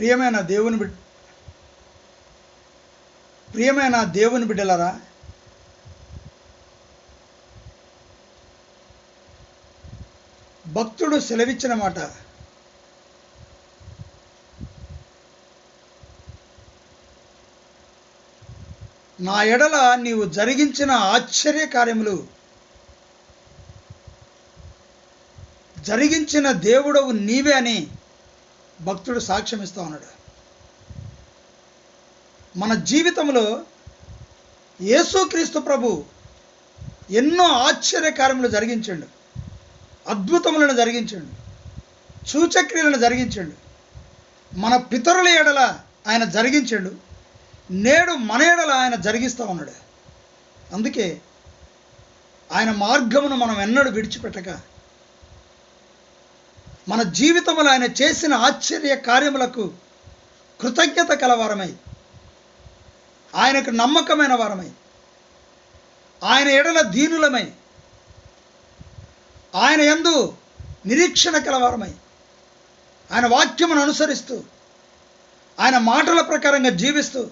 ప్రియమైన దేవుని బిడ్ ప్రియమైన దేవుని బిడ్డలరా భక్తుడు సెలవిచ్చిన మాట నా ఎడల నీవు జరిగించిన ఆశ్చర్య కార్యములు జరిగించిన దేవుడవు నీవే అని భక్తుడు సాక్ష్యం ఇస్తూ ఉన్నాడు. మన జీవితంలో యేసుక్రీస్తు ప్రభు ఎన్నో ఆశ్చర్యకార్యములు జరిగించండు. అద్భుతములను జరిగించండు. సూచక్రియలను జరిగించండు. మన పితరుల ఎడల ఆయన జరిగించండు. నేడు మన ఎడల ఆయన జరిగిస్తూ ఉన్నాడు. అందుకే ఆయన మార్గమును మనం ఎన్నడూ విడిచిపెట్టక మన జీవితంలో ఆయన చేసిన ఆశ్చర్య కార్యములకు కృతజ్ఞత కలవారమై ఆయనకు నమ్మకమైన వారమై ఆయన ఎడల దీనులమై ఆయన యందు నిరీక్షణ కలవారమై ఆయన వాక్యమును అనుసరిస్తూ ఆయన మాటల ప్రకారంగా జీవిస్తూ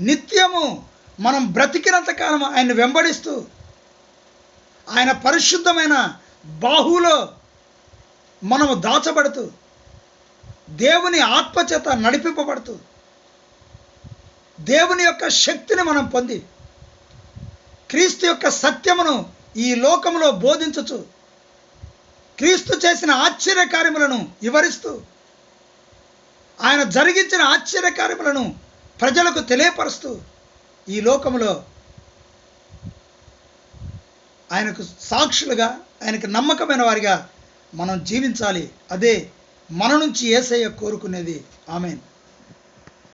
నిత్యము మనం బ్రతికినంత కాలం ఆయన్ని వెంబడిస్తూ ఆయన పరిశుద్ధమైన బాహులో మనము దాచబడుతూ దేవుని ఆత్మచేత నడిపింపబడుతూ దేవుని యొక్క శక్తిని మనం పొంది క్రీస్తు యొక్క సత్యమును ఈ లోకములో బోధించుచు క్రీస్తు చేసిన ఆశ్చర్య కార్యములను వివరిస్తూ ఆయన జరిగించిన ఆశ్చర్య కార్యములను ప్రజలకు తెలియపరుస్తూ ఈ లోకములో ఆయనకు సాక్షులుగా ఆయనకు నమ్మకమైన వారిగా మనం జీవించాలి. అదే మన నుంచి ఏసయ్య కోరుకునేది. ఆమెన్.